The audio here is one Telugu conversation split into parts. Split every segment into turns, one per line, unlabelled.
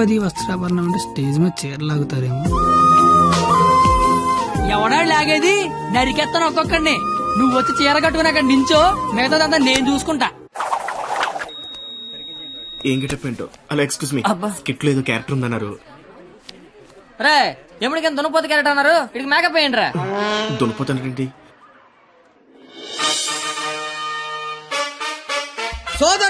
ద్రౌపది వస్త్రాభరణం అంటే స్టేజ్ మీద చీరలాగుతారేమో
ఎవడా లాగేది? నరికెత్తాను ఒక్కొక్కడిని. నువ్వు వచ్చి చీర కట్టుకుని అక్కడ నించో మిగతాదంతా నేను చూసుకుంటా.
ఏం గెటప్ ఏంటో? అలా ఎక్స్క్యూజ్ మీ. స్కిట్లో ఏదో క్యారెక్టర్ ఉందన్నారు.
రే ఎప్పటికైనా దునపోతే క్యారెట్ అన్నారు? ఇక్కడికి మేకప్ వేయండి రా
దునిపోతానండి
సోదరా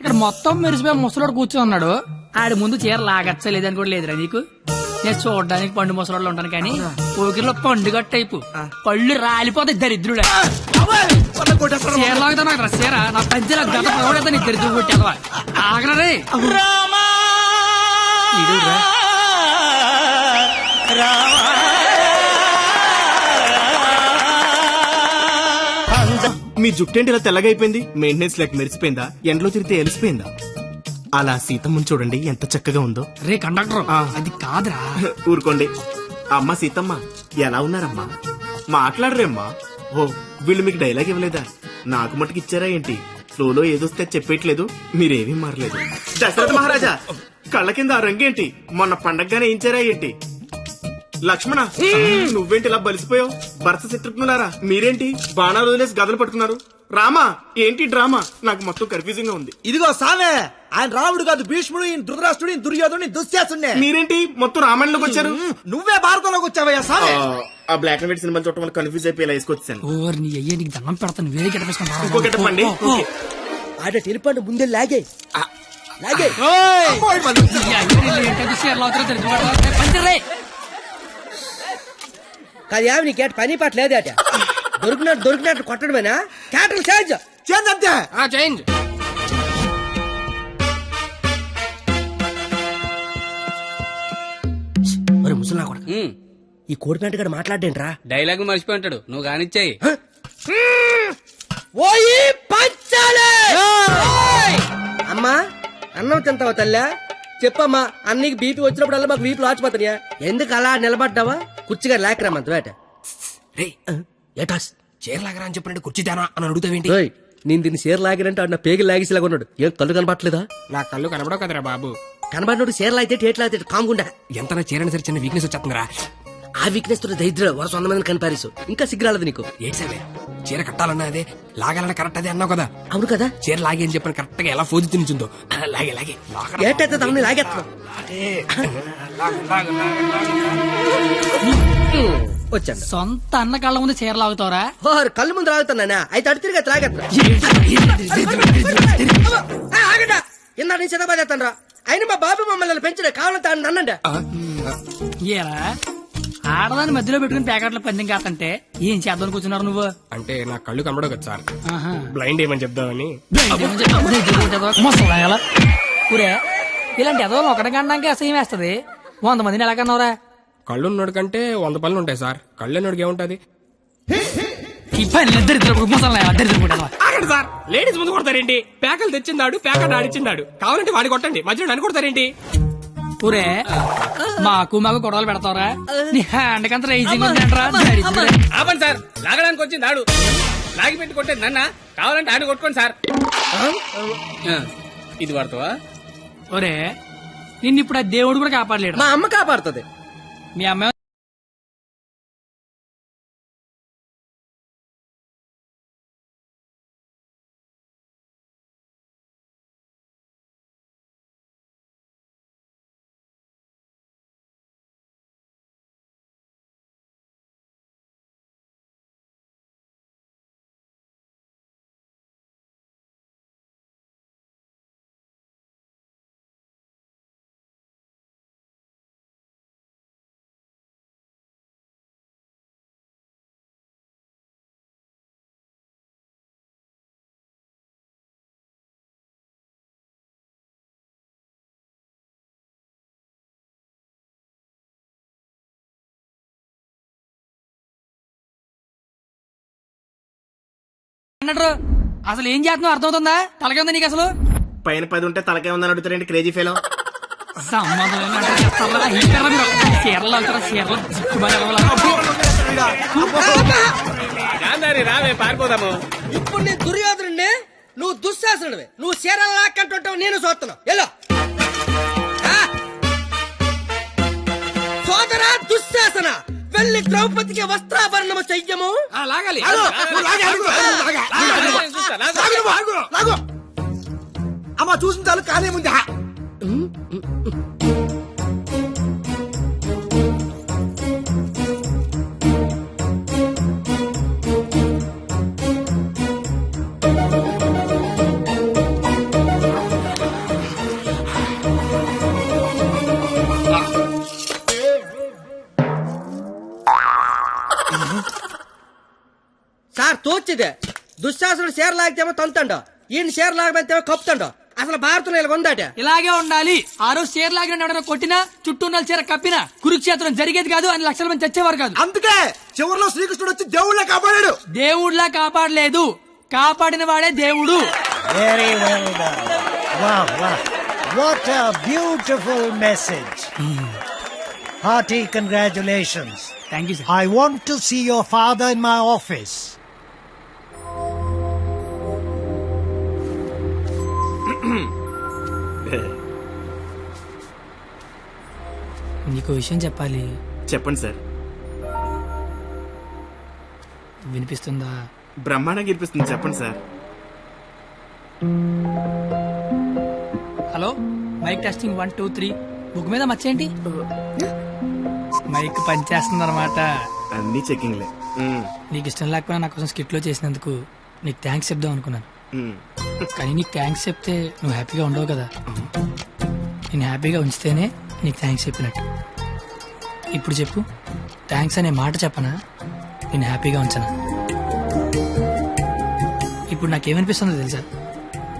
ఇక్కడ మొత్తం మెరిసిపోయి ముసలోడు కూర్చొని ఉన్నాడు. ఆడి ముందు చీర లాగచ్చా లేదని కూడా లేదురా నీకు? నేను చూడడానికి పండు ముసలోళ్ళు ఉంటాను కానీ ఊకిలో పండుగ టైపు పళ్ళు రాలిపోతాయి దరిద్రుడే. చీర లాగుతా నాకు రా చీర. నా పంచల గత పడతా నీ దరిద్రుడు కొట్టేదవా ఆగరా రే. ఈడురా.
మీ జుట్టేంటి ఇలా తెల్లగా అయిపోయింది మెయింటెనెన్స్ లేక మెరిసిపోయిందా? ఎండలో తిరిగితే ఎలిసిపోయిందా? అలా సీతమ్మని చూడండి ఎంత చక్కగా ఉందో.
రే కండక్టర్
ఆ.
అది కాదురా.
ఊరుకోండి. అమ్మ సీతమ్మ ఎలా ఉన్నారమ్మా? మాట్లాడరేమ్మా. ఓ వీళ్ళు మీకు డైలాగ్ ఇవ్వలేదా? నాకు మటుకు ఇచ్చారా ఏంటి? ఫ్లోలో ఏదొస్తే చెప్పేయట్లేదు. మీరేమీ మారలేదు. దశరథ మహారాజా కళ్ళ కింద ఆ రంగేంటి? మొన్న పండగగానే ఏంచారా ఏంటి? లక్ష్మణ నువ్వేంటి ఇలా బలిసిపోయావు భరత శత్రుఘ్నులారా మీరేంటి బాణాలు వదిలేసి గదలు పట్టుకున్నారు రామా ఏంటి డ్రామా నాకు మొత్తం కన్ఫ్యూజింగ్గా ఉంది
ఇదిగో సామే ఆయన రాముడు కాదు భీష్ముడు ఈయన ధృతరాష్ట్రుడు ఈయన దుర్యోధుడు దుశ్శాసుడే
మీరేంటి మొత్తం రామాయణంలోకి వచ్చారు
నువ్వే భారతంలోకి వచ్చావయ్యా సామే
ఆ, బ్లాక్ అండ్ వైట్ సినిమా చూడటం వల్ల కన్ఫ్యూజ్ అయిపోయి ఇలా వేసుకొచ్చాను
ఓర్ నీ అయ్యే నీకు దండం పెడతాను వేరే
ఇంకో.
ఆడ టెలిపండి ముందే లాగే లాగే
చీర లాగుతారో దరిద్రుడు కొడతారో. పంచరే
కాదు ఏమి నీ కేట పని పాట లేదేట. దొరికినట్టు దొరికినట్టు కొట్టడమేనా? క్యాటర్ చేంజ్.
చేంజ్ అంతే.
చేంజ్.
మరి ముసలా కొడక. ఈ కోడి పెంట గడ మాట్లాడేంట్రా?
డైలాగ్ మర్చిపోయి ఉంటాడు. నువ్వు కానిచ్చాయి
ఓయి పంచాలే! అమ్మా అన్నం తింటావా తల్లా? చెప్పమ్మా అన్నీకి బీపీ వచ్చినప్పుడల్లా మాకు వీపులు ఆచిపోతాయా ఎందుకు అలా నిలబడ్డావా? కుర్చీగా లేకరా మన వేట ఏటాస్
చీరలాగరా అని చెప్పినట్టు కుర్చీ తేనా అని అడుగుతావేంటి?
ఓయ్ నేను దీన్ని చీర లాగినంటే అన్న పేగి లాగేసేలాగా ఉన్నాడు. ఏం కళ్ళు కనపట్లేదా
నా కళ్ళు కనబడవు కదరా బాబు.
కనబడినోడు చీర లాగితే టేట్ లాగితే కాముకుండా
ఎంత నా చీరని సరే చిన్న వీక్నెస్ వచ్చేస్తుందిరా.
ఆ వీక్నెస్తో దరిద్ర వరుస వంద మందిని కనిపారేసు ఇంకా సిగ్గురాలదు నీకు.
ఏంటి సరే చీర కట్టాలన్నా అదే? లాగాలన్నా కరెక్ట్ అదే అన్నావు కదా.
అవును కదా.
చీర లాగే అని చెప్పిన కరెక్ట్గా ఎలా ఫోజు తినిచుందో లాగే లాగే.
ఏటైతే తమని లాగేస్తున్నావు వచ్చాను.
సొంత అన్న కళ్ళ ముందు చీర లాగుతావరా?
ఓర్ కళ్ళు ముందు లాగుతున్నానా అయితే అటు తిరిగి లాగేస్తున్నా ఆగండా. ఇందా నేను చిన్నబాదేస్తాను రా. అయినా మా బాబు మమ్మల్ని పెంచడే. కావాలంటే నన్నండి.
ఏరా? ఆడదాన్ని మధ్యలో పెట్టుకుని ప్యాకెట్ల పందెం కాదంటే ఏం చేద్దాం కూర్చున్నారు నువ్వు?
అంటే నా కళ్ళు కదా సార్.
ఆహా.
బ్లైండ్ ఏమని చెప్దామని?
ఊరే ఇలాంటి ఎదో ఒకటి కనడానికి అసహ్యం వేస్తది. వంద మందిని ఎలా కన్నావురా?
కళ్ళు ఉన్నోడి కంటే వంద పనులు ఉంటాయి సార్. కళ్ళు ఉన్నోడికి ఏముంటది?
ఈ పని ముసలా
ఆగండి సార్. లేడీస్ ముందు కొడతారేంటి? ప్యాకలు తెచ్చిందాడు ప్యాకెట్ ఆడిచ్చిందాడు. కావాలంటే వాడి కొట్టండి. మధ్యలో నన్ను కొడతారేంటి?
ఊరే. మాకు మాకు గొడవలు పెడతావరా. నీ హ్యాండ్ కంత రైజింగ్.
ఆపండి సార్. లాగడానికి వచ్చింది ఆడు లాగి పెట్టి కొట్టేది నన్న. కావాలంటే ఆడు కొట్టుకోండి సార్. ఇది వాడతావా?
ఒరే నిన్ను ఇప్పుడు ఆ దేవుడు కూడా కాపాడలేడు.
మా అమ్మ కాపాడుతుంది.
మీ అమ్మ అన్నట్టు అసలు ఏం చేస్తున్నావు? అర్థమవుతుందా? తలకే ఉందా నీకు అసలు?
పైన పది ఉంటే తలకే ఉందని అడుగుతారండి క్రేజీ ఫెలో
సంబంధం చీరలు చీరలు?
గాంధారి రావే పారిపోదాము.
ఇప్పుడు నీ దుర్యోధనుడిని నువ్వు దుశ్శాసనుడివి. నువ్వు చీరలు లాక్కంటుంటావు నేను చూస్తున్నావు. ఎల్లో. వెళ్ళి ద్రౌపదికి వస్త్రాభరణము చెయ్యము?
లాగాలి.
అమ్మ చూసిన చాలు కానీ ముందు
దుశ్శాసనుడు చీర లాగితేమో తంతండ. ఈయన చీర లాగమంతేమో కప్పుతండ. అసలు భారతంలో ఇలా ఉందాట?
ఇలాగే ఉండాలి. ఆ రోజు చీర లాగిన ఎవడైనా కొట్టినా చుట్టూ ఉన్న చీర కప్పినా కురుక్షేత్రం జరిగేది కాదు అని లక్షల మంది చచ్చేవారు కాదు.
అందుకే చివరిలో శ్రీకృష్ణుడు వచ్చి దేవుళ్ళ కాపాడాడు.
దేవుడిలా కాపాడలేదు. కాపాడిన వాడే దేవుడు.
Done. Wow, wow. What a beautiful message. Hearty congratulations.
Thank you sir
I want to see your father in my
నీకు విషయం చెప్పాలి.
చెప్పండి సార్.
వినిపిస్తుందా?
బ్రహ్మాండంగా ఇరిపిస్తుంది చెప్పండి sir.
Hello? Mike testing one two three. Book మీద మర్చేయండి. మైక్ పనిచేస్తుంది అనమాట
అన్ని చెకింగ్లే ఉమ్,
నీకు ఇష్టం లేకపోయినా నా కోసం స్కిట్లో చేసినందుకు నీకు థ్యాంక్స్ చెప్దాం అనుకున్నాను. కానీ నీకు థ్యాంక్స్ చెప్తే నువ్వు హ్యాపీగా ఉండవు కదా. నేను హ్యాపీగా ఉంచితేనే నీకు థ్యాంక్స్ చెప్పినట్టు. ఇప్పుడు చెప్పు థ్యాంక్స్ అనే మాట చెప్పనా? నేను హ్యాపీగా ఉంచనా? ఇప్పుడు నాకేమనిపిస్తుందో తెలుసా?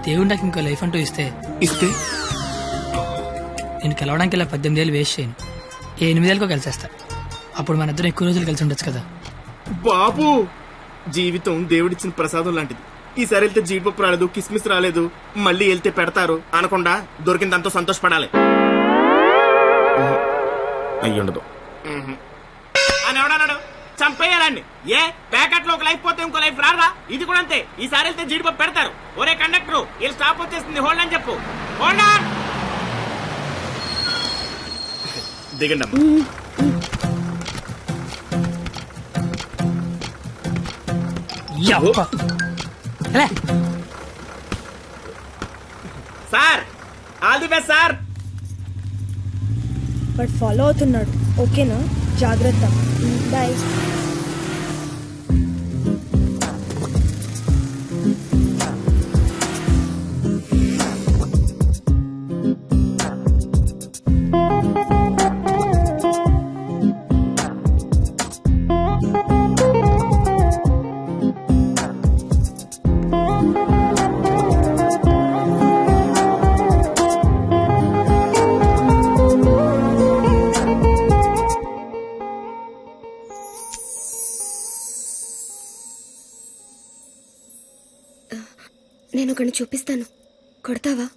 దేవుడు నాకు ఇంకో లైఫ్ అంటూ ఇస్తే
ఇస్తే?
నేను కలవడానికి ఇలా పద్దెనిమిది ఏళ్ళు వేస్ట్ చేయను. ఏ ఎనిమిదేళ్ళకో కలిసేస్తా. అప్పుడు మన ఇద్దరం ఎక్కువ రోజులు కలిసి ఉండొచ్చు కదా.
బాబు! జీవితం దేవుడిచ్చిన ప్రసాదం లాంటిది. ఈసారి వెళ్తే జీడిపప్పు రాలేదు కిస్మిస్ రాలేదు మళ్ళీ వెళ్తే పెడతారు అనకుండా దొరికిన దాంతో సంతోషపడాలి అయ్యుండదు అని ఎవడన్నాడు చంపేయాలండి. ఏ ప్యాకెట్లో ఒక లైఫ్ పోతే ఇంకో లైఫ్ రాదా ఇది కూడా అంతే. ఈసారి వెళ్తే జీడిపప్పు పెడతారు. ఒరే కండక్టర్ వీళ్ళు స్టాప్ వచ్చేస్తుంది హోల్డ్ అని చెప్పు. హోల్డ్ ఆన్ దిగండి అమ్మా. Sir all the best sir.
But follow అవుతున్నాడు. ఓకేనా? జాగ్రత్త. బాయ్.
చూపిస్తాను. కొడతావా?